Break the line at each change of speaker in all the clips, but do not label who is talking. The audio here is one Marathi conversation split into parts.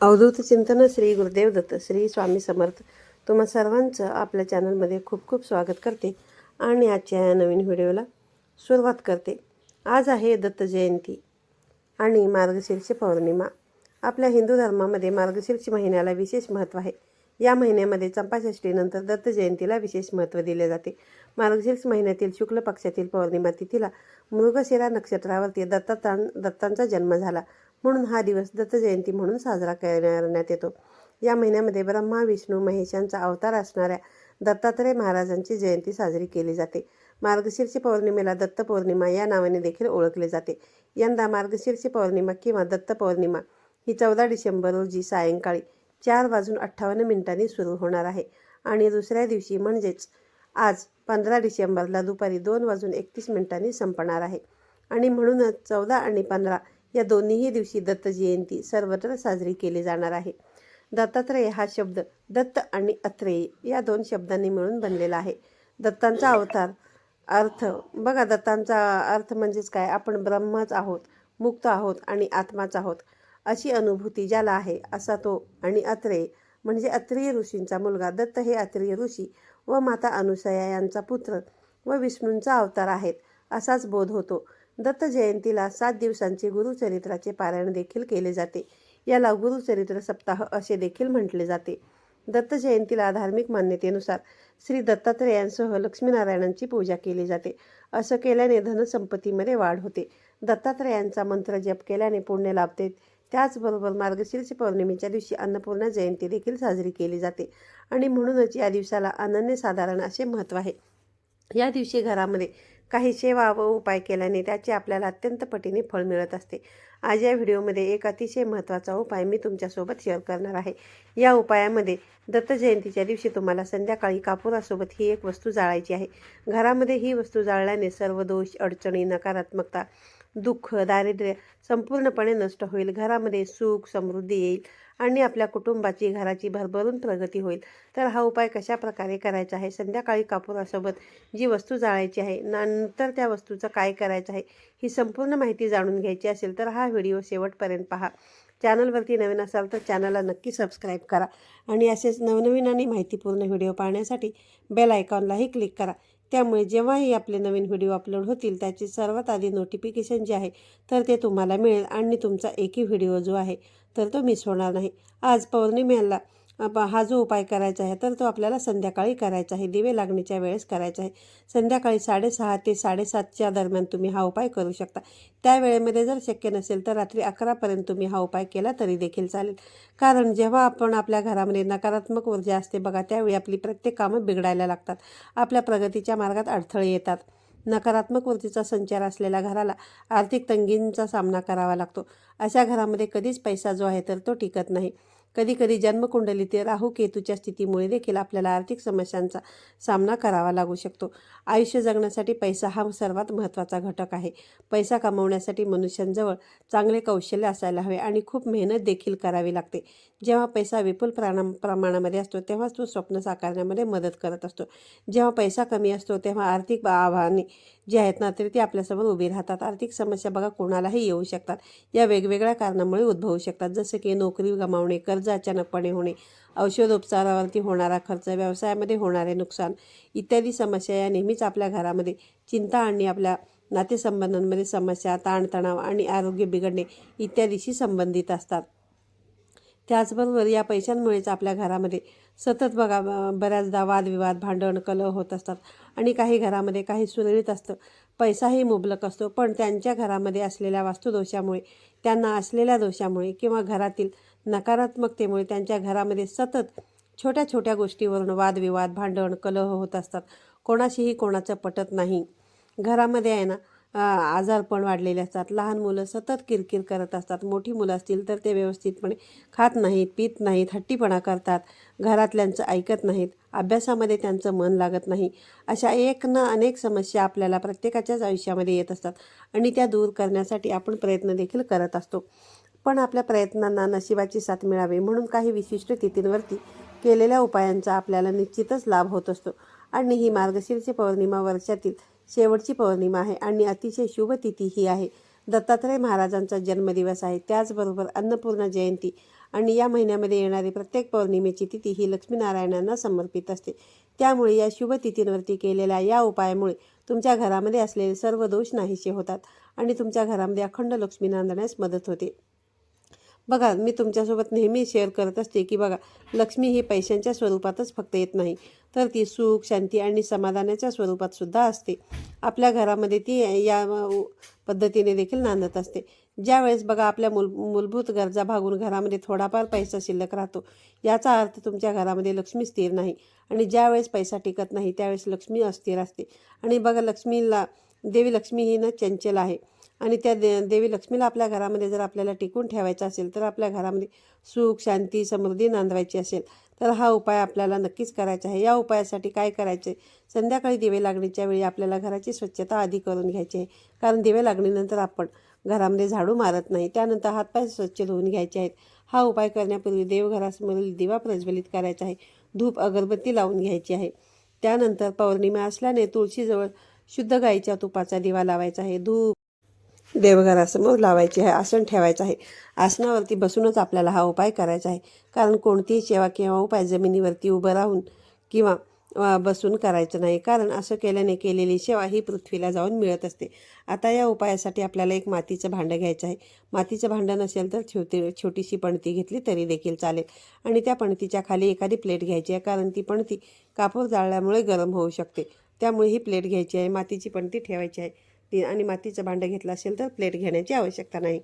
अवधूत चिंतन श्री गुरुदेव दत्त श्री स्वामी समर्थ. तुम्हा सर्वांचं आपल्या चॅनलमध्ये खूप खूप स्वागत करते आणि आजच्या या नवीन व्हिडिओला सुरुवात करते. आज आहे दत्त जयंती आणि मार्गशीर्ष पौर्णिमा. आपल्या हिंदू धर्मामध्ये मार्गशीर्ष महिन्याला विशेष महत्त्व आहे. या महिन्यामध्ये चंपाषष्टीनंतर दत्त जयंतीला विशेष महत्त्व दिले जाते. मार्गशीर्ष महिन्यातील शुक्ल पक्षातील पौर्णिमा तिथीला मृगशिरा नक्षत्रावरती दत्ता दत्तांचा जन्म झाला. म्हणून हा दिवस दत्त जयंती म्हणून साजरा करण्यात येतो. या महिन्यामध्ये ब्रह्मा विष्णू महेशांचा अवतार असणाऱ्या दत्तात्रय महाराजांची जयंती साजरी केली जाते. मार्गशीर्ष पौर्णिमेला दत्त पौर्णिमा या नावाने देखील ओळखले जाते. यंदा मार्गशीर्ष पौर्णिमा किंवा दत्त पौर्णिमा ही चौदा डिसेंबर रोजी सायंकाळी चार वाजून अठ्ठावन्न मिनिटांनी सुरू होणार आहे. आणि दुसऱ्या दिवशी म्हणजेच आज पंधरा डिसेंबरला दुपारी दोन वाजून एकतीस मिनिटांनी संपणार आहे. आणि म्हणूनच चौदा आणि पंधरा या दोन्हीही दिवशी दत्त जयंती सर्वत्र साजरी केली जाणार आहे. दत्तात्रेय हा शब्द दत्त आणि अत्रेय या दोन शब्दांनी मिळून बनलेला आहे. दत्तांचा अवतार अर्थ बघा दत्तांचा अर्थ म्हणजेच काय? आपण ब्रह्मच आहोत मुक्त आहोत आणि आत्माच आहोत अशी अनुभूती ज्याला आहे असा तो आणि अत्रेय म्हणजे अत्रेय ऋषींचा मुलगा. दत्त हे अत्रेय ऋषी व माता अनुसया यांचा पुत्र व विष्णूंचा अवतार आहेत असाच बोध होतो. दत्त जयंतीला सात दिवसांचे गुरुचरित्राचे पारायण देखील केले जाते. याला गुरुचरित्र सप्ताह असे देखील म्हटले जाते. दत्त जयंतीला धार्मिक मान्यतेनुसार श्री दत्तात्रेयांसह लक्ष्मीनारायणांची पूजा केली जाते. असं केल्याने धनसंपत्तीमध्ये वाढ होते. दत्तात्रेयांचा मंत्र जप केल्याने पुण्य लाभते. त्याचबरोबर मार्गशीर्ष पौर्णिमेच्या दिवशी अन्नपूर्णा जयंती देखील साजरी केली जाते. आणि म्हणूनच या दिवसाला अनन्यसाधारण असे महत्त्व आहे. या दिवशी घरामध्ये काही सेवा व उपाय केल्याने त्याचे आपल्याला अत्यंत पटीने फळ मिळत असते. आज या व्हिडिओमध्ये एक अतिशय महत्त्वाचा उपाय मी तुमच्यासोबत शेअर करणार आहे. या उपायामध्ये दत्त जयंतीच्या दिवशी तुम्हाला संध्याकाळी कापुरासोबत ही एक वस्तू जाळायची आहे. घरामध्ये ही वस्तू जाळल्याने सर्व दोष अडचणी नकारात्मकता दुःख दारिद्र्य संपूर्णपणे नष्ट होईल. घरामध्ये सुख समृद्धी येईल. आणि आपल्या कुटुंबाची घराची भरभरून प्रगती होईल. तर हा उपाय कशा प्रकारे करायचा आहे? संध्याकाळी कापुरासोबत जी वस्तू जाळायची आहे नंतर त्या वस्तूचं काय करायचं आहे ही संपूर्ण माहिती जाणून घ्यायची असेल तर हा व्हिडिओ शेवटपर्यंत पहा. चॅनलवरती नवीन असाल तर चॅनलला नक्की सबस्क्राईब करा आणि असेच नवनवीन आणि माहितीपूर्ण व्हिडिओ पाहण्यासाठी बेल आयकॉनलाही क्लिक करा. त्यामुळे जेव्हाही आपले नवीन व्हिडिओ अपलोड होतील त्याची सर्वात आधी नोटिफिकेशन जे आहे तर ते तुम्हाला मिळेल आणि तुमचा एकही व्हिडिओ जो आहे तर तो मिस होणार नाही. आज पौर्णिमेला हा जो उपाय करायचा आहे तर तो आपल्याला संध्याकाळी करायचा आहे. दिवे लागण्याच्या वेळेस करायचा आहे. संध्याकाळी साडेसहा ते साडेसातच्या दरम्यान तुम्ही हा उपाय करू शकता. त्या वेळेमध्ये जर शक्य नसेल तर रात्री अकरापर्यंत तुम्ही हा उपाय केला तरी देखील चालेल. कारण जेव्हा आपण आपल्या घरामध्ये नकारात्मक ऊर्जा असते बघा त्यावेळी आपली प्रत्येक कामं बिघडायला लागतात. आपल्या प्रगतीच्या मार्गात अडथळे येतात. नकारात्मक ऊर्जेचा संचार असलेल्या घराला आर्थिक तंगींचा सामना करावा लागतो. अशा घरामध्ये कधीच पैसा जो आहे तर तो टिकत नाही. कधीकधी जन्मकुंडलीत राहू केतूच्या स्थितीमुळे देखील आपल्याला आर्थिक समस्यांचा सामना करावा लागू शकतो. आयुष्य जगण्यासाठी पैसा हा सर्वात महत्त्वाचा घटक आहे. पैसा कमवण्यासाठी मनुष्यांजवळ चांगले कौशल्य असायला हवे आणि खूप मेहनत देखील करावी लागते. जेव्हा पैसा विपुल प्राणा प्रमाणामध्ये असतो तेव्हाच तो स्वप्न साकारण्यामध्ये मदत करत असतो. जेव्हा पैसा कमी असतो तेव्हा आर्थिक आव्हाने जी आहेत ना तरी ती आपल्यासमोर उभी राहतात. आर्थिक समस्या बघा कोणालाही येऊ शकतात. या वेगवेगळ्या कारणामुळे उद्भवू शकतात. जसं की नोकरी गमावणे कर्ज अचानकपणे होणे औषधोपचारावरती होणारा खर्च व्यवसायामध्ये होणारे नुकसान इत्यादी समस्या या नेहमीच आपल्या घरामध्ये चिंता आणि आपल्या नातेसंबंधांमध्ये समस्या ताणतणाव आणि आरोग्य बिघडणे इत्यादीशी संबंधित असतात. त्याचबरोबर या पैशांमुळेच आपल्या घरामध्ये सतत बघा बऱ्याचदा वादविवाद भांडण कलह होत असतात आणि काही घरामध्ये काही सुरळीत असतं. पैसाही मुबलक असतो. पण त्यांच्या घरामध्ये असलेल्या वास्तुदोषामुळे त्यांना असलेल्या दोषामुळे किंवा घरातील नकारात्मकतेमुळे त्यांच्या घरामध्ये सतत छोट्या छोट्या गोष्टीवरून वादविवाद भांडण कलह होत असतात. कोणाशीही कोणाचं पटत नाही. घरामध्ये आहे ना आजारपण वाढलेले असतात. लहान मुलं सतत किरकिर करत असतात. मोठी मुलं असतील तर ते व्यवस्थितपणे खात नाहीत पित नाहीत हट्टीपणा करतात. घरातल्यांचं ऐकत नाहीत. अभ्यासामध्ये त्यांचं मन लागत नाही. अशा एक ना अनेक समस्या आपल्याला प्रत्येकाच्याच आयुष्यामध्ये येत असतात आणि त्या दूर करण्यासाठी आपण प्रयत्न देखील करत असतो. पण आपल्या प्रयत्नांना नशिबाची साथ मिळावी म्हणून काही विशिष्ट तिथींवरती केलेल्या उपायांचा आपल्याला निश्चितच लाभ होत असतो. आणि ही मार्गशीर्ष पौर्णिमा वर्षातील शेवटची पौर्णिमा आहे आणि अतिशय शुभ तिथी ही आहे. दत्तात्रय महाराजांचा जन्मदिवस आहे. त्याचबरोबर अन्नपूर्णा जयंती आणि या महिन्यामध्ये येणारी प्रत्येक पौर्णिमेची तिथी ही लक्ष्मीनारायणांना समर्पित असते. त्यामुळे या शुभ तिथींवरती केलेल्या या उपायामुळे तुमच्या घरामध्ये असलेले सर्व दोष नाहीसे होतात आणि तुमच्या घरामध्ये अखंड लक्ष्मी नांदण्यास मदत होते. बघा मी तुमच्यासोबत नेहमी शेअर करत असते की बघा लक्ष्मी ही पैशांच्या स्वरूपातच फक्त येत नाही. तर ती सुख शांती आणि समाधानाच्या स्वरूपात सुद्धा असते. आपल्या घरामध्ये ती या पद्धतीने देखील नांदत असते. ज्यावेळेस बघा आपल्या मूल मूलभूत गरजा भागून घरामध्ये थोडाफार पैसा शिल्लक राहतो याचा अर्थ तुमच्या घरामध्ये लक्ष्मी स्थिर नाही. आणि ज्यावेळेस पैसा टिकत नाही त्यावेळेस लक्ष्मी अस्थिर असते. आणि बघा लक्ष्मीला देवी लक्ष्मी ही ना चंचल आहे. आणि त्या दे देवी लक्ष्मीला आपल्या घरामध्ये जर आपल्याला टिकून ठेवायचं असेल तर आपल्या घरामध्ये सुख शांती समृद्धी नांदवायची असेल तर हा उपाय आपल्याला नक्कीच करायचा आहे. या उपायासाठी काय करायचे? संध्याकाळी दिवे लागणीच्या वेळी आपल्याला घराची स्वच्छता आधी करून घ्यायची आहे. कारण दिवे लागणीनंतर आपण घरामध्ये झाडू मारत नाही. त्यानंतर हातपाय स्वच्छ धुवून घ्यायचे आहेत. हा उपाय करण्यापूर्वी देवघरासमोरील दिवा प्रज्वलित करायचा आहे. धूप अगरबत्ती लावून घ्यायची आहे. त्यानंतर पौर्णिमा असल्याने तुळशीजवळ शुद्ध गाईच्या तुपाचा दिवा लावायचा आहे. धूप देवघरासमोर लावायची आहे आसन ठेवायचं आहे. आसनावरती बसूनच आपल्याला हा उपाय करायचा आहे. कारण कोणतीही सेवा किंवा उपाय जमिनीवरती उभं राहून किंवा बसून करायचं नाही. कारण असं केल्याने केलेली सेवा ही पृथ्वीला जाऊन मिळत असते. आता या उपायासाठी आपल्याला एक मातीचं भांडं घ्यायचं आहे. मातीचं भांडं नसेल तर छोटी छोटीशी पणती घेतली तरी देखील चालेल. आणि त्या पणतीच्या खाली एखादी प्लेट घ्यायची आहे कारण ती पणती कापूर जाळल्यामुळे गरम होऊ शकते. त्यामुळे ही प्लेट घ्यायची आहे मातीची पणती ठेवायची आहे. ती आणि मातीचं भांडं घेतलं असेल तर प्लेट घेण्याची आवश्यकता नाही.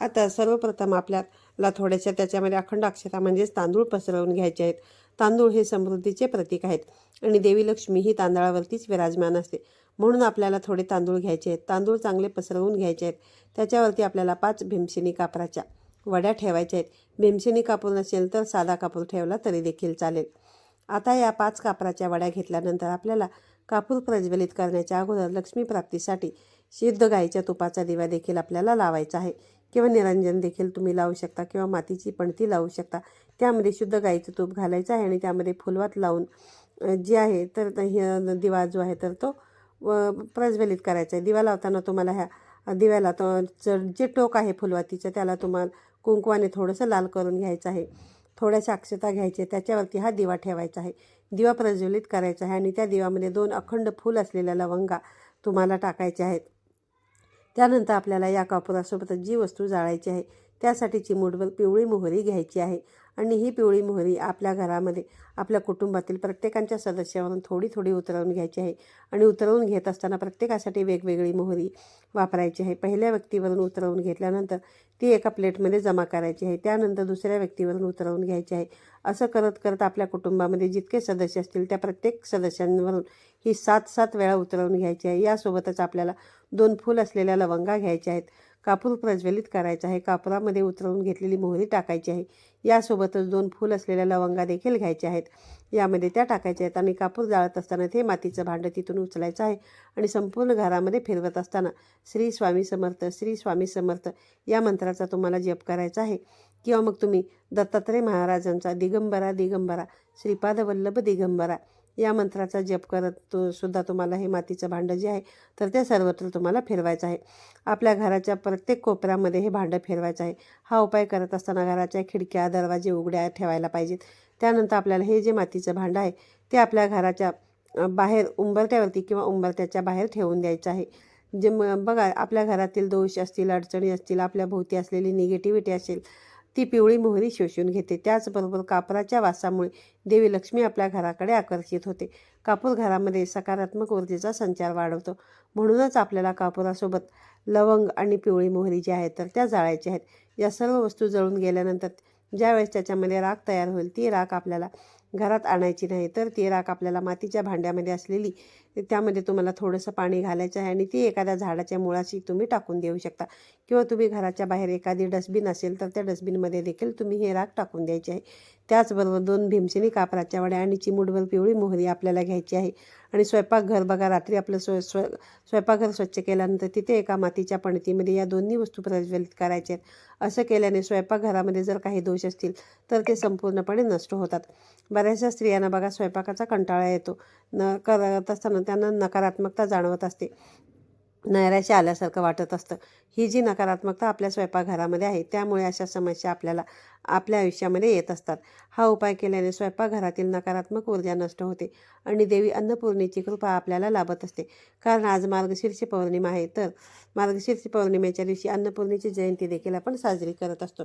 आता सर्वप्रथम आपल्याला थोड्याशा त्याच्यामध्ये अखंड अक्षता म्हणजेच तांदूळ पसरवून घ्यायचे आहेत. तांदूळ हे समृद्धीचे प्रतीक आहेत आणि देवी लक्ष्मी ही तांदळावरतीच विराजमान असते. म्हणून आपल्याला थोडे तांदूळ घ्यायचे आहेत. तांदूळ चांगले पसरवून घ्यायचे आहेत. त्याच्यावरती आपल्याला पाच भीमशिनी कापराच्या वड्या ठेवायच्या आहेत. भीमशिनी कापूर नसेल तर साधा कापूर ठेवला तरी देखील चालेल. आता या पाच कापराच्या वड्या घेतल्यानंतर आपल्याला कापूर प्रज्वलित करण्याच्या अगोदर लक्ष्मी प्राप्तीसाठी शुद्ध गाईच्या तुपाचा दिवा देखील आपल्याला लावायचा आहे. किंवा निरंजन देखील तुम्ही लावू शकता किंवा मातीची पणती लावू शकता. त्यामध्ये शुद्ध गाईचं तूप घालायचं आहे आणि त्यामध्ये फुलवात लावून जे आहे तर दिवा जो आहे तर तो व प्रज्वलित करायचा आहे. दिवा लावताना तुम्हाला ह्या दिव्याला तो जे टोक आहे फुलवातीचं त्याला तुम्हाला कुंकवाने थोडंसं लाल करून घ्यायचं आहे. थोड्याशा अक्षता घ्यायचे त्याच्यावरती हा दिवा ठेवायचा आहे. दिवा प्रज्वलित करायचा आहे आणि त्या दिव्यामध्ये दोन अखंड फूल असलेल्या लवंगा तुम्हाला टाकायच्या आहेत. त्यानंतर आपल्याला या कापुरासोबतच जी वस्तू जाळायची आहे त्यासाठी चिमूटभर पिवळी मोहरी घ्यायची आहे. आणि ही पिवळी मोहरी आपल्या घरामध्ये आपल्या कुटुंबातील प्रत्येकांच्या सदस्यावरून थोडी थोडी उतरवून घ्यायची आहे. आणि उतरवून घेत असताना प्रत्येकासाठी वेगवेगळी मोहरी वापरायची आहे. पहिल्या व्यक्तीवरून उतरवून घेतल्यानंतर ती एका प्लेटमध्ये जमा करायची आहे. त्यानंतर दुसऱ्या व्यक्तीवरून उतरवून घ्यायची आहे. असं करत करत आपल्या कुटुंबामध्ये जितके सदस्य असतील त्या प्रत्येक सदस्यांवरून ही सात सात वेळा उतरवून घ्यायची आहे. यासोबतच आपल्याला दोन फूल असलेल्या लवंगा घ्यायच्या आहेत. कापूर प्रज्वलित करायचा आहे. कापुरामध्ये उतरवून घेतलेली मोहरी टाकायची आहे. यासोबतच दोन फूल असलेल्या लवंगा देखील घ्यायच्या आहेत. यामध्ये त्या टाकायच्या आहेत आणि कापूर जाळत असताना ते मातीचं भांडं तिथून उचलायचं आहे आणि संपूर्ण घरामध्ये फिरवत असताना श्री स्वामी समर्थ श्री स्वामी समर्थ या मंत्राचा तुम्हाला जप करायचा आहे. किंवा मग तुम्ही दत्तात्रय महाराजांचा दिगंबरा दिगंबरा श्रीपादवल्लभ दिगंबरा या मंत्राचा जप करत तो सुद्धा तुम्हाला हे मातीचं भांडं जे आहे तर ते सर्वत्र तुम्हाला फिरवायचं आहे. आपल्या घराच्या प्रत्येक कोपऱ्यामध्ये हे भांडं फिरवायचं आहे. हा उपाय करत असताना घराच्या खिडक्या दरवाजे उघड्या ठेवायला पाहिजेत. त्यानंतर आपल्याला हे जे मातीचं भांडं आहे ते आपल्या घराच्या बाहेर उंबरट्यावरती किंवा उंबरट्याच्या बाहेर ठेवून द्यायचं आहे. जे म बघा आपल्या घरातील दोष असतील अडचणी असतील आपल्या भोवती असलेली निगेटिव्हिटी असेल ती पिवळी मोहरी शोषून घेते. त्याचबरोबर कापराच्या वासामुळे देवी लक्ष्मी आपल्या घराकडे आकर्षित होते. कापूर घरामध्ये सकारात्मक ऊर्जेचा संचार वाढवतो. म्हणूनच आपल्याला कापुरासोबत लवंग आणि पिवळी मोहरी जी आहेत तर त्या जाळायच्या आहेत. या सर्व वस्तू जळून गेल्यानंतर ज्यावेळेस त्याच्यामध्ये राख तयार होईल ती राख आपल्याला घरात आणायची नाही तर ती राख आपल्याला मातीच्या भांड्यामध्ये असलेली त्यामध्ये तुम्हाला थोडंसं पाणी घालायचं आहे आणि ती एखाद्या झाडाच्या मुळाशी तुम्ही टाकून देऊ शकता. किंवा तुम्ही घराच्या बाहेर एखादी डस्टबिन असेल तर त्या डस्टबिनमध्ये देखील तुम्ही हे राख टाकून द्यायची आहे. त्याचबरोबर दोन भीमसेनी कापराच्या वड्या आणि चिमूटभर पिवळी मोहरी आपल्याला घ्यायची आहे. आणि स्वयंपाकघर बघा रात्री आपलं स्व स्व स्वयंपाकघर स्वच्छ केल्यानंतर तिथे एका मातीच्या पणतीमध्ये या दोन्ही वस्तू प्रज्वलित करायच्या आहेत. असं केल्याने स्वयंपाकघरामध्ये जर काही दोष असतील तर ते संपूर्णपणे नष्ट होतात. बऱ्याचशा स्त्रियांना बघा स्वयंपाकाचा कंटाळा येतो. न करत असताना त्यांना नकारात्मकता जाणवत असते. नैराश्य आल्यासारखं वाटत असतं. ही जी नकारात्मकता आपल्या स्वयंपाकघरामध्ये आहे त्यामुळे अशा समस्या आपल्याला आपल्या आयुष्यामध्ये येत असतात. हा उपाय केल्याने स्वयंपाकघरातील नकारात्मक ऊर्जा नष्ट होते आणि देवी अन्नपूर्णेची कृपा आपल्याला लाभत असते. कारण आज मार्गशीर्ष पौर्णिमा आहे तर मार्गशीर्ष पौर्णिमेच्या दिवशी अन्नपूर्णेची जयंती देखील आपण साजरी करत असतो.